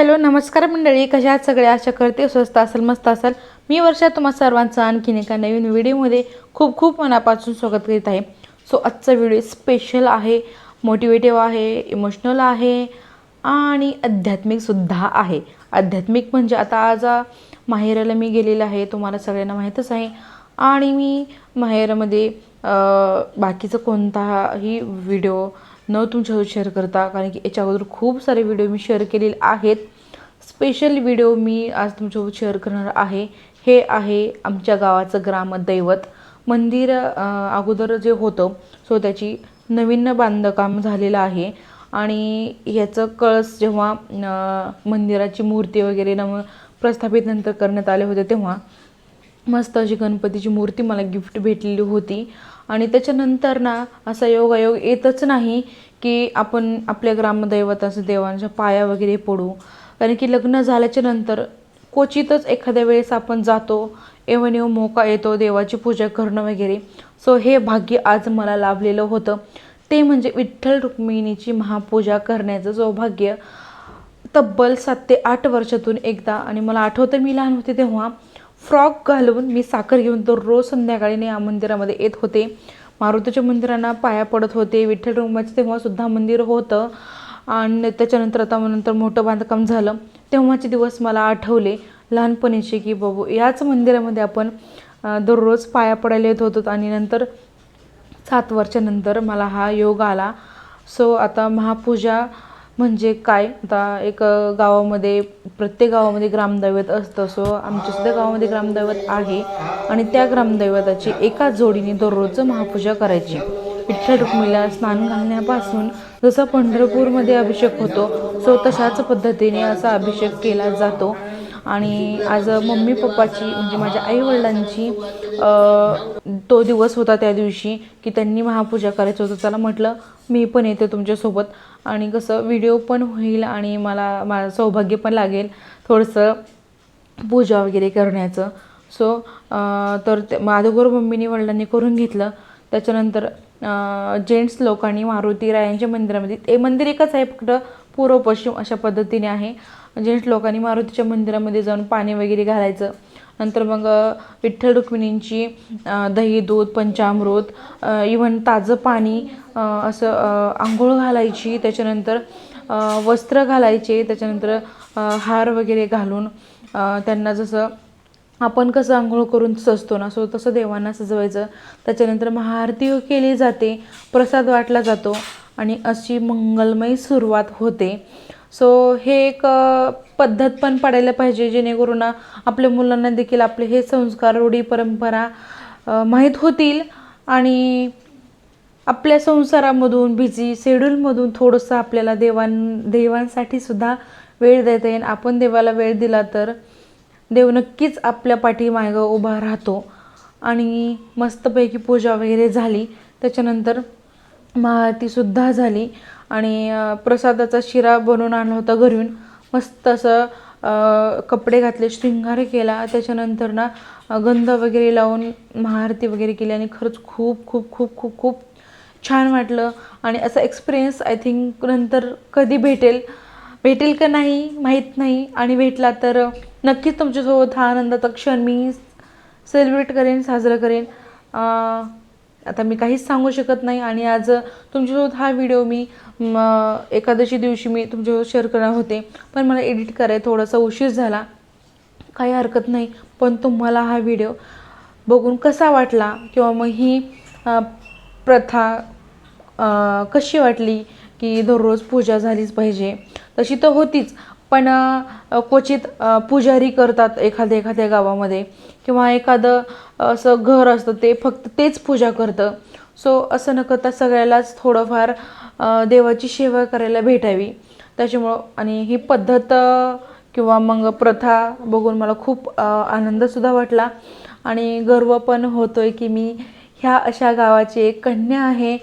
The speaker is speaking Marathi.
हॅलो नमस्कार मंडळी. कशा आहात सगळे? आशा करते स्वस्त असेल मस्त असेल. मी वर्षा तुम्हा सर्वांचं आणखीन एका नवीन व्हिडिओमध्ये खूप खूप मनापासून स्वागत करीत आहे. सो आजचा व्हिडिओ स्पेशल आहे मोटिवेटिव्ह आहे इमोशनल आहे आणि आध्यात्मिकसुद्धा आहे. आध्यात्मिक म्हणजे आता आज माहेराला मी गेलेलं आहे तुम्हाला सगळ्यांना माहीतच आहे. आणि मी माहेरामध्ये बाकीचं कोणताही व्हिडिओ न तुमच्यासोबत शेअर करता कारण की याच्या अगोदर खूप सारे व्हिडिओ मी शेअर केलेले आहेत. स्पेशल व्हिडिओ मी आज तुमच्यासोबत शेअर करणार आहे. हे आहे आमच्या गावाचं ग्रामदैवत मंदिर अगोदर जे होतं सो त्याची नवीन बांधकाम झालेलं आहे. आणि याचं कळस जेव्हा मंदिराची मूर्ती वगैरे नव प्रस्थापित नंतर करण्यात आले होते तेव्हा मस्त अशी गणपतीची मूर्ती मला गिफ्ट भेटलेली होती. आणि त्याच्यानंतर ना असा योगायोग येतच नाही की आपण आपल्या ग्रामदैवताचं देवांच्या पाया वगैरे पडू. कारण की लग्न झाल्याच्यानंतर क्वचितच एखाद्या वेळेस आपण जातो एवन येऊ मोका येतो देवाची पूजा करणं वगैरे. सो हे भाग्य आज मला लाभलेलं होतं. ते म्हणजे विठ्ठल रुक्मिणीची महापूजा करण्याचं सौभाग्य तब्बल सात ते आठ वर्षातून एकदा आणि मला आठवतं मी लहान होते तेव्हा फ्रॉक घालून मी साखर घेऊन दररोज संध्याकाळी या मंदिरामध्ये येत होते. मारुतीच्या मंदिरांना पाया पडत होते. विठ्ठल रुक्माचं तेव्हासुद्धा मंदिर होतं. आणि त्याच्यानंतर आता नंतर मोठं बांधकाम झालं. तेव्हाचे दिवस मला आठवले. लहानपणीचे की बाबू याच मंदिरामध्ये आपण दररोज पाया पडायला येत होतो आणि नंतर सात वर्षानंतर मला हा योग आला. सो आता महापूजा म्हणजे काय? आता एक गावामध्ये प्रत्येक गावामध्ये ग्रामदैवत असतं. सो आमच्यासुद्धा गावामध्ये ग्रामदैवत आहे. आणि त्या ग्रामदैवताची एका जोडीने दररोजचं महापूजा करायची. विठ्ठल रुक्मिणीला स्नान घालण्यापासून जसं पंढरपूरमध्ये अभिषेक होतो सो तशाच पद्धतीने असा अभिषेक केला जातो. आणि आज मम्मी पप्पाची म्हणजे माझ्या आईवडिलांची तो दिवस होता त्या दिवशी की त्यांनी महापूजा करायचं होतं. त्याला म्हटलं मी पण येते तुमच्यासोबत. आणि कसं व्हिडिओ पण होईल आणि मला माझं सौभाग्य पण लागेल थोडंसं पूजा वगैरे करण्याचं. सो तर ते अगोदर मम्मीने वडिलांनी करून घेतलं. त्याच्यानंतर जेंट्स लोकांनी मारुती रायांच्या मंदिरामध्ये. ते मंदिर एकच आहे फक्त पूर्व पश्चिम अशा पद्धतीने आहे. जेंट्स लोकांनी मारुतीच्या मंदिरामध्ये जाऊन पाणी वगैरे घालायचं. नंतर मग विठ्ठल रुक्मिणींची दही दूध पंचामृत इव्हन ताजं पाणी असं आंघोळ घालायची. त्याच्यानंतर वस्त्र घालायचे. त्याच्यानंतर हार वगैरे घालून त्यांना जसं आपण कसं आंघोळ करून सजतो ना सो तसं देवांना सजवायचं. त्याच्यानंतर महाआरती केली जाते प्रसाद वाटला जातो आणि अशी मंगलमय सुरुवात होते. सो हे एक पद्धत पण पडायला पाहिजे जेणेकरून आपल्या मुलांना देखील आपले हे संस्कार रूढी परंपरा माहीत होतील आणि आपल्या संसारामधून बिझी शेड्यूलमधून थोडंसं आपल्याला देवां देवांसाठी सुद्धा वेळ देता येईल. आपण देवाला वेळ दिला तर देव नक्कीच आपल्या पाठीमागं उभा राहतो. आणि मस्तपैकी पूजा वगैरे झाली. त्याच्यानंतर महाआरतीसुद्धा झाली. आणि प्रसादाचा शिरा बनवून आणला होता घरून. मस्त असं कपडे घातले शृंगार केला. त्याच्यानंतर ना गंध वगैरे लावून महाआरती वगैरे केली. आणि खरंच खूप खूप खूप खूप खूप छान वाटलं. आणि असा एक्सपिरियन्स आय थिंक नंतर कधी भेटेल? भेटेल का नाही? माहीत नाही. आणि भेटला तर नक्कीच तुमच्यासोबत हा आनंदाचा क्षण मी सेलिब्रेट करेन साजरं करेन. आता मी काहीच सांगू शकत नाही आणि आज तुमच्यासोबत हा व्हिडिओ मी एकादशी दिवशी मी तुमच्यासोबत शेअर करणार होते. पण मला एडिट करायला थोडासा उशीर झाला. काही हरकत नाही पण तुम्हाला हा व्हिडिओ बघून कसा वाटला? किंवा मग ही प्रथा कशी वाटली की दररोज पूजा झालीच पाहिजे? तशी तर होतीच पण क्वचित पुजारी करतात एखाद्या एखाद्या गावामध्ये किंवा एखादं असं घर असतं ते फक्त तेच पूजा करतं. सो असं न करता सगळ्यालाच थोडंफार देवाची सेवा करायला भेटावी. त्याच्यामुळं आणि ही पद्धत किंवा मग प्रथा बघून मला खूप आनंदसुद्धा वाटला. आणि गर्व पण होतोय की मी ह्या अशा गावाची एक कन्या आहे.